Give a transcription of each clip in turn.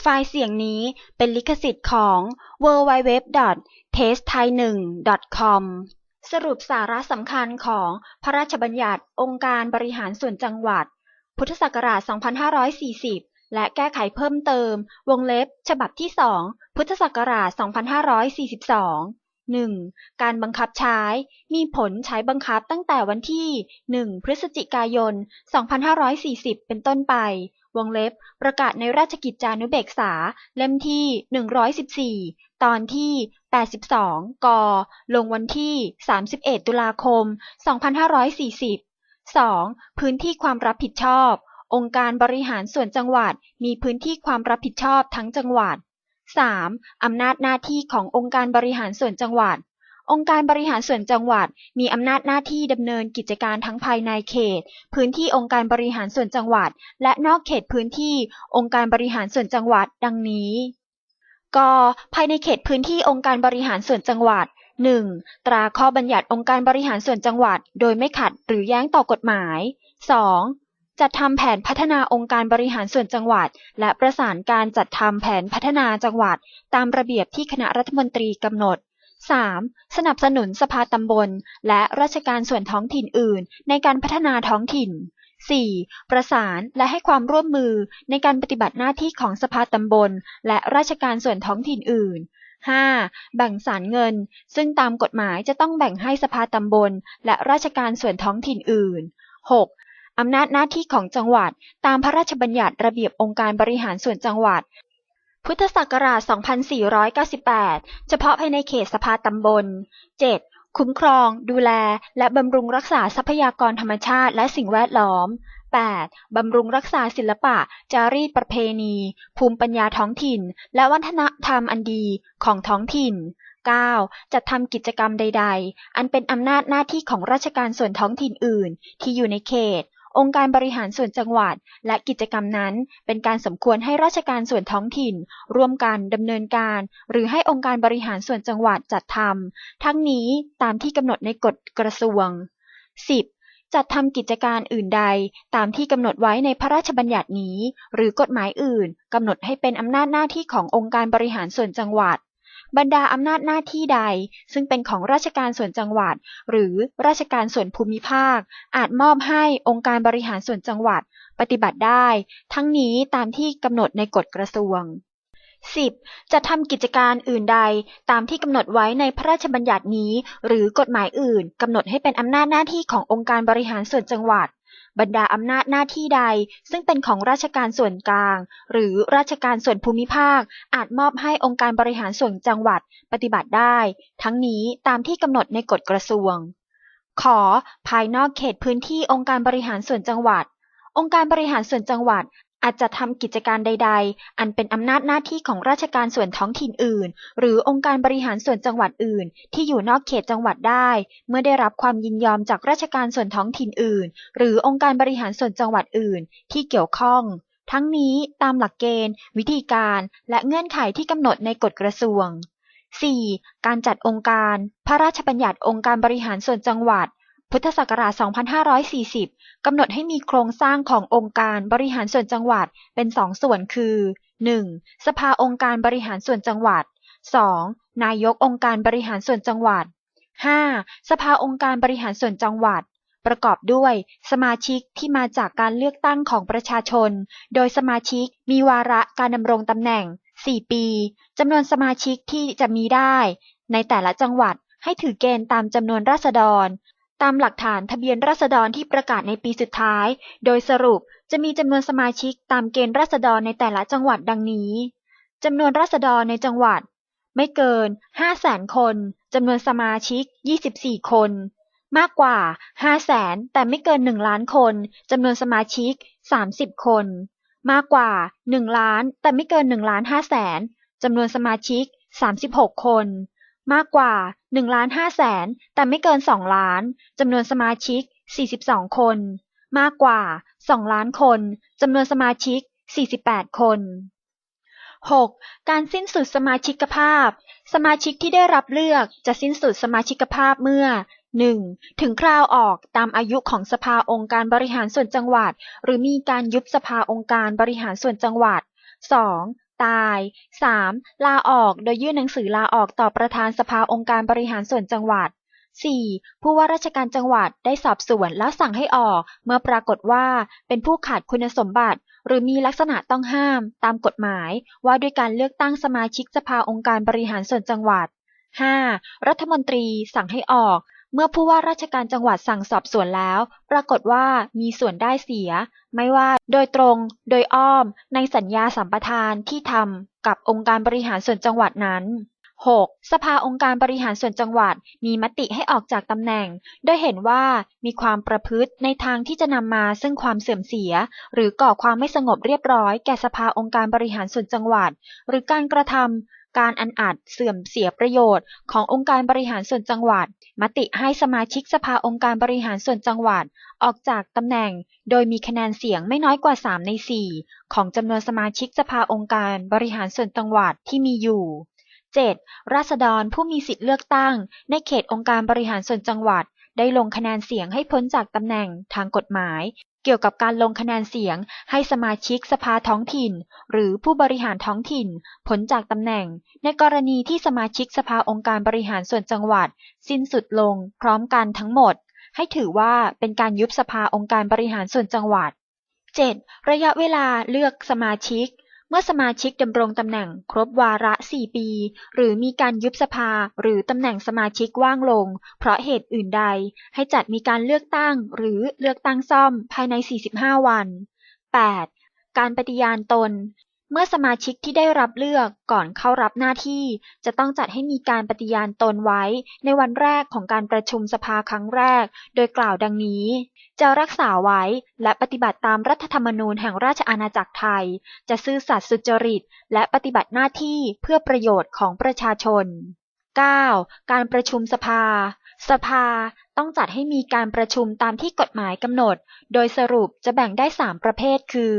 ไฟล์เสียงนี้เป็นลิขสิทธิ์ของ www.testthai1.com สรุปสาระสำคัญของพระราชบัญญัติองค์การบริหารส่วนจังหวัด พุทธศักราช 2540 และแก้ไขเพิ่มเติม วงเล็บ ฉบับที่ 2 พุทธศักราช 2542 1. การบังคับใช้ มีผลใช้บังคับตั้งแต่วันที่ 1 พฤศจิกายน 2540 เป็นต้นไป วงเล็บ ประกาศในราชกิจจานุเบกษา เล่มที่ 114 ตอนที่ 82 ก ลงวันที่ 31 ตุลาคม 2540 2. พื้นที่ความรับผิดชอบ องค์การบริหารส่วนจังหวัด มีพื้นที่ความรับผิดชอบทั้งจังหวัด 3. อำนาจหน้าที่ขององค์การบริหารส่วนจังหวัด องค์การบริหารส่วนจังหวัด มีอำนาจหน้าที่ดำเนินกิจการทั้งภายในเขต พื้นที่องค์การบริหารส่วนจังหวัด และนอกเขตพื้นที่องค์การบริหารส่วนจังหวัด ดังนี้กภายในเขตพื้นที่องค์การบริหารส่วนจังหวัด 1. ตราข้อบัญญัติองค์การบริหารส่วนจังหวัด โดยไม่ขัดหรือแย้งต่อกฎหมาย 2. จัดทำแผนพัฒนาองค์การบริหารส่วนจังหวัด และประสานการจัดทำแผนพัฒนาจังหวัด ตามระเบียบที่คณะรัฐมนตรีกำหนด 3. สนับสนุนสภาตำบล และราชการส่วนท้องถิ่นอื่น ในการพัฒนาท้องถิ่น 4. ประสานและให้ความร่วมมือในการปฏิบัติหน้าที่ของสภาตำบล และราชการส่วนท้องถิ่นอื่น 5. แบ่งสารเงิน ซึ่งตามกฎหมายจะต้องแบ่งให้สภาตำบล และราชการส่วนท้องถิ่นอื่น 6. อำนาจหน้าที่ของจังหวัด ตามพระราชบัญญัติระเบียบองค์การบริหารส่วนจังหวัด พุทธศักราช 2498 เฉพาะภายในเขตสภาตำบล 7. คุ้มครอง ดูแล และบำรุงรักษาทรัพยากรธรรมชาติและสิ่งแวดล้อม 8. บำรุงรักษาศิลปะ จารีตประเพณี ภูมิปัญญาท้องถิ่น และวัฒนธรรมอันดีของท้องถิ่น 9. จัดทำกิจกรรมใด ๆ อันเป็นอำนาจหน้าที่ของราชการส่วนท้องถิ่นอื่น ที่อยู่ในเขต องค์การบริหารส่วนจังหวัด และกิจกรรมนั้น เป็นการสมควรให้ราชการส่วนท้องถิ่น ร่วมกันดำเนินการ หรือให้องค์การบริหารส่วนจังหวัดจัดทำทั้งนี้ตามที่กำหนดในกฎกระทรวง 10. จัดทำกิจการอื่นใด ตามที่กำหนดไว้ในพระราชบัญญัตินี้ หรือกฎหมายอื่นกำหนดให้เป็นอำนาจหน้าที่ขององค์การบริหารส่วนจังหวัด บรรดาอำนาจหน้าที่ใด ซึ่งเป็นของราชการส่วนจังหวัด หรือราชการส่วนภูมิภาค อาจมอบให้องค์การบริหารส่วนจังหวัด ปฏิบัติได้ ทั้งนี้ตามที่กำหนดในกฎกระทรวง 10. จะทำกิจการอื่นใด ตามที่กำหนดไว้ในพระราชบัญญัตินี้ หรือกฎหมายอื่นกำหนดให้เป็นอำนาจหน้าที่ขององค์การบริหารส่วนจังหวัด บรรดาอำนาจหน้าที่ใด ซึ่งเป็นของราชการส่วนกลาง หรือราชการส่วนภูมิภาค อาจมอบให้องค์การบริหารส่วนจังหวัดปฏิบัติได้ ทั้งนี้ตามที่กำหนดในกฎกระทรวง ขอภายนอกเขตพื้นที่องค์การบริหารส่วนจังหวัด องค์การบริหารส่วนจังหวัด อาจจะทำกิจการใด ๆ อันเป็นอำนาจหน้าที่ของราชการส่วนท้องถิ่นอื่น หรือองค์การบริหารส่วนจังหวัดอื่น ที่อยู่นอกเขตจังหวัดได้ เมื่อได้รับความยินยอมจากราชการส่วนท้องถิ่นอื่น หรือองค์การบริหารส่วนจังหวัดอื่น ที่เกี่ยวข้อง ทั้งนี้ตามหลักเกณฑ์ วิธีการ และเงื่อนไขที่กำหนดในกฎกระทรวง 4. การจัดองค์การ พระราชบัญญัติองค์การบริหารส่วนจังหวัด พุทธศักราช 2540 กำหนดให้มีโครงสร้างขององค์การบริหารส่วนจังหวัดเป็นสองส่วนคือ 1. สภาองค์การบริหารส่วนจังหวัด 2. นายกองค์การบริหารส่วนจังหวัด 5. สภาองค์การบริหารส่วนจังหวัด ประกอบด้วย สมาชิกที่มาจากการเลือกตั้งของประชาชน โดยสมาชิกมีวาระการดำรงตำแหน่ง 4 ปีจำนวนสมาชิกที่จะมีได้ ในแต่ละจังหวัดให้ถือเกณฑ์ตามจำนวนราษฎร ตามหลักฐานทะเบียนราษฎรที่ประกาศในปีสุดท้าย โดยสรุปจะมีจำนวนสมาชิกตามเกณฑ์ราษฎรในแต่ละจังหวัดดังนี้ จำนวนราษฎรในจังหวัด ไม่เกิน 5 0 0แสนคน จำนวนสมาชิก 24 คน มากกว่า 5 0 0แสนแต่ไม่เกิน 1 ล้านคน จำนวนสมาชิก 30 คน มากกว่า 1 ล้านแต่ไม่เกิน1ล้าน5แสนจำนวนสมาชิก 36 คน มากกว่า 1ล้าน5แสน แต่ไม่เกิน 2 ล้าน จำนวนสมาชิก 42 คน มากกว่า 2 ล้านคน จำนวนสมาชิก 48 คน 6. การสิ้นสุดสมาชิกภาพ สมาชิกที่ได้รับเลือกจะสิ้นสุดสมาชิกภาพเมื่อ 1. ถึงคราวออกตามอายุของสภาองค์การบริหารส่วนจังหวัด หรือมีการยุบสภาองค์การบริหารส่วนจังหวัด 2. ตาย 3. ลาออกโดยยื่นหนังสือลาออกต่อประธานสภาองค์การบริหารส่วนจังหวัด 4. ผู้ว่าราชการจังหวัดได้สอบสวนแล้วสั่งให้ออก เมื่อปรากฏว่าเป็นผู้ขาดคุณสมบัติ หรือมีลักษณะต้องห้าม ตามกฎหมาย ว่าด้วยการเลือกตั้งสมาชิกสภาองค์การบริหารส่วนจังหวัด 5. รัฐมนตรีสั่งให้ออก เมื่อผู้ว่าราชการจังหวัดสั่งสอบสวนแล้ว ปรากฏว่ามีส่วนได้เสีย ไม่ว่าโดยตรง โดยอ้อม ในสัญญาสัมปทานที่ทำกับองค์การบริหารส่วนจังหวัดนั้น 6. สภาองค์การบริหารส่วนจังหวัดมีมติให้ออกจากตำแหน่ง โดยเห็นว่ามีความประพฤติในทางที่จะนำมาซึ่งความเสื่อมเสีย หรือก่อความไม่สงบเรียบร้อยแก่สภาองค์การบริหารส่วนจังหวัด หรือการกระทำ การอันอาจเสื่อมเสียประโยชน์ขององค์การบริหารส่วนจังหวัด มติให้สมาชิกสภาองค์การบริหารส่วนจังหวัด ออกจากตำแหน่ง โดยมีคะแนนเสียงไม่น้อยกว่า 3 ใน 4 ของจำนวนสมาชิกสภาองค์การบริหารส่วนจังหวัดที่มีอยู่ 7. ราษฎรผู้มีสิทธิเลือกตั้ง ในเขตองค์การบริหารส่วนจังหวัด ได้ลงคะแนนเสียงให้พ้นจากตำแหน่งทางกฎหมาย เกี่ยวกับการลงคะแนนเสียงให้สมาชิกสภาท้องถิ่น หรือผู้บริหารท้องถิ่นผลจากตำแหน่ง ในกรณีที่สมาชิกสภาองค์การบริหารส่วนจังหวัด สิ้นสุดลงพร้อมกันทั้งหมด ให้ถือว่าเป็นการยุบสภาองค์การบริหารส่วนจังหวัด 7. ระยะเวลาเลือกสมาชิก เมื่อสมาชิกดำรงตำแหน่งครบวาระ 4 ปี หรือมีการยุบสภาหรือตำแหน่งสมาชิกว่างลง เพราะเหตุอื่นใด ให้จัดมีการเลือกตั้ง หรือเลือกตั้งซ่อมภายใน 45 วัน 8. การปฏิญาณตน เมื่อสมาชิกที่ได้รับเลือกก่อนเข้ารับหน้าที่ จะต้องจัดให้มีการปฏิญาณตนไว้ ในวันแรกของการประชุมสภาครั้งแรก โดยกล่าวดังนี้ จะรักษาไว้และปฏิบัติตามรัฐธรรมนูญแห่งราชอาณาจักรไทย จะซื่อสัตย์สุจริต และปฏิบัติหน้าที่เพื่อประโยชน์ของประชาชน 9. การประชุมสภา สภาต้องจัดให้มีการประชุมตามที่กฎหมายกำหนด โดยสรุปจะแบ่งได้ 3 ประเภทคือ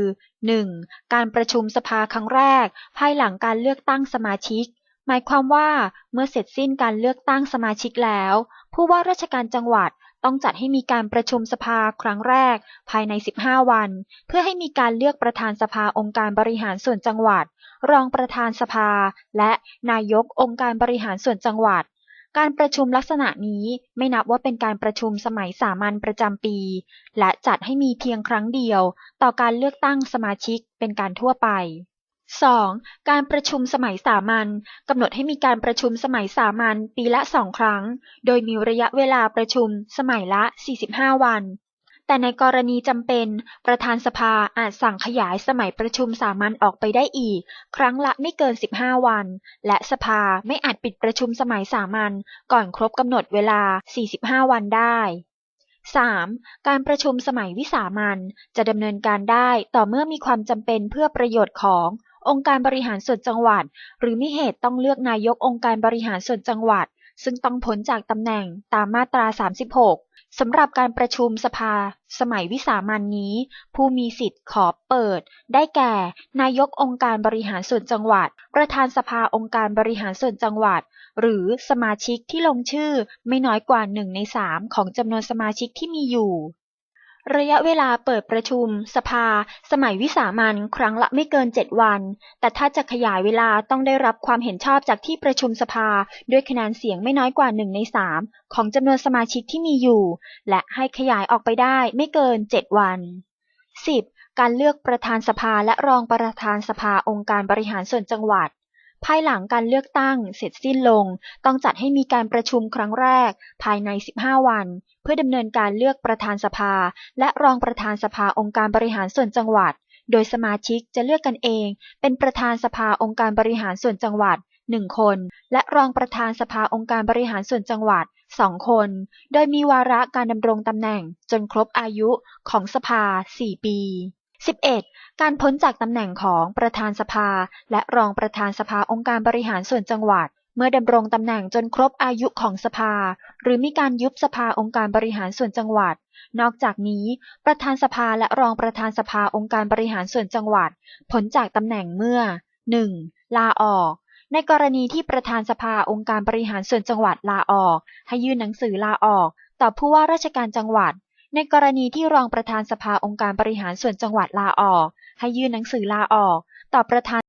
1. การประชุมสภาครั้งแรก ภายหลังการเลือกตั้งสมาชิก หมายความว่าเมื่อเสร็จสิ้นการเลือกตั้งสมาชิกแล้ว ผู้ว่าราชการจังหวัดต้องจัดให้มีการประชุมสภาครั้งแรก ภายใน 15 วัน เพื่อให้มีการเลือกประธานสภาองค์การบริหารส่วนจังหวัด รองประธานสภา และนายกองค์การบริหารส่วนจังหวัด การประชุมลักษณะนี้ไม่นับว่าเป็นการประชุมสมัยสามัญประจำปี และจัดให้มีเพียงครั้งเดียว ต่อการเลือกตั้งสมาชิกเป็นการทั่วไป 2. การประชุมสมัยสามัญกำหนดให้มีการประชุมสมัยสามัญปีละสองครั้ง โดยมีระยะเวลาประชุมสมัยละ 45 วัน แต่ในกรณีจำเป็น ประธานสภาอาจสั่งขยายสมัยประชุมสามัญออกไปได้อีก ครั้งละไม่เกิน 15 วัน และสภาไม่อาจปิดประชุมสมัยสามัญก่อนครบกำหนดเวลา 45 วันได้ 3. การประชุมสมัยวิสามัญจะดำเนินการได้ต่อเมื่อมีความจำเป็นเพื่อประโยชน์ของ องค์การบริหารส่วนจังหวัด หรือมีเหตุต้องเลือกนายกองค์การบริหารส่วนจังหวัด ซึ่งต้องพ้นจากตำแหน่งตามมาตรา 36 สำหรับการประชุมสภา สมัยวิสามันนี้ ผู้มีสิทธิ์ขอเปิด ได้แก่ นายกองค์การบริหารส่วนจังหวัด ประธานสภาองค์การบริหารส่วนจังหวัด หรือสมาชิกที่ลงชื่อไม่น้อยกว่าหนึ่งในสามของจำนวนสมาชิกที่มีอยู่ ระยะเวลาเปิดประชุม สภา สมัยวิสามัญครั้งละไม่เกิน 7 วัน แต่ถ้าจะขยายเวลาต้องได้รับความเห็นชอบจากที่ประชุมสภา ด้วยคะแนนเสียงไม่น้อยกว่า 1 ใน 3 ของจำนวนสมาชิกที่มีอยู่ และให้ขยายออกไปได้ไม่เกิน 7 วัน 10. การเลือกประธานสภาและรองประธานสภาองค์การบริหารส่วนจังหวัด ภายหลังการเลือกตั้งเสร็จสิ้นลง ต้องจัดให้มีการประชุมครั้งแรก ภายใน 15 วัน เพื่อดำเนินการเลือกประธานสภา และรองประธานสภาองค์การบริหารส่วนจังหวัด โดยสมาชิกจะเลือกกันเอง เป็นประธานสภาองค์การบริหารส่วนจังหวัด 1 คน และรองประธานสภาองค์การบริหารส่วนจังหวัด 2 คน โดยมีวาระการดำรงตำแหน่งจนครบอายุของสภา 4 ปี 11. การพ้นจากตำแหน่งของประธานสภา และรองประธานสภาองค์การบริหารส่วนจังหวัด เมื่อดำรงตำแหน่งจนครบอายุของสภา หรือมีการยุบสภาองค์การบริหารส่วนจังหวัด นอกจากนี้ ประธานสภาและรองประธานสภาองค์การบริหารส่วนจังหวัดพ้นจากตำแหน่งเมื่อ 1. ลาออกในกรณีที่ประธานสภาองค์การบริหารส่วนจังหวัดลาออก ให้ยื่นหนังสือลาออก ต่อผู้ว่าราชการจังหวัด ในกรณีที่รองประธานสภาองค์การบริหารส่วนจังหวัดลาออก ให้ยื่นหนังสือลาออก ต่อประธาน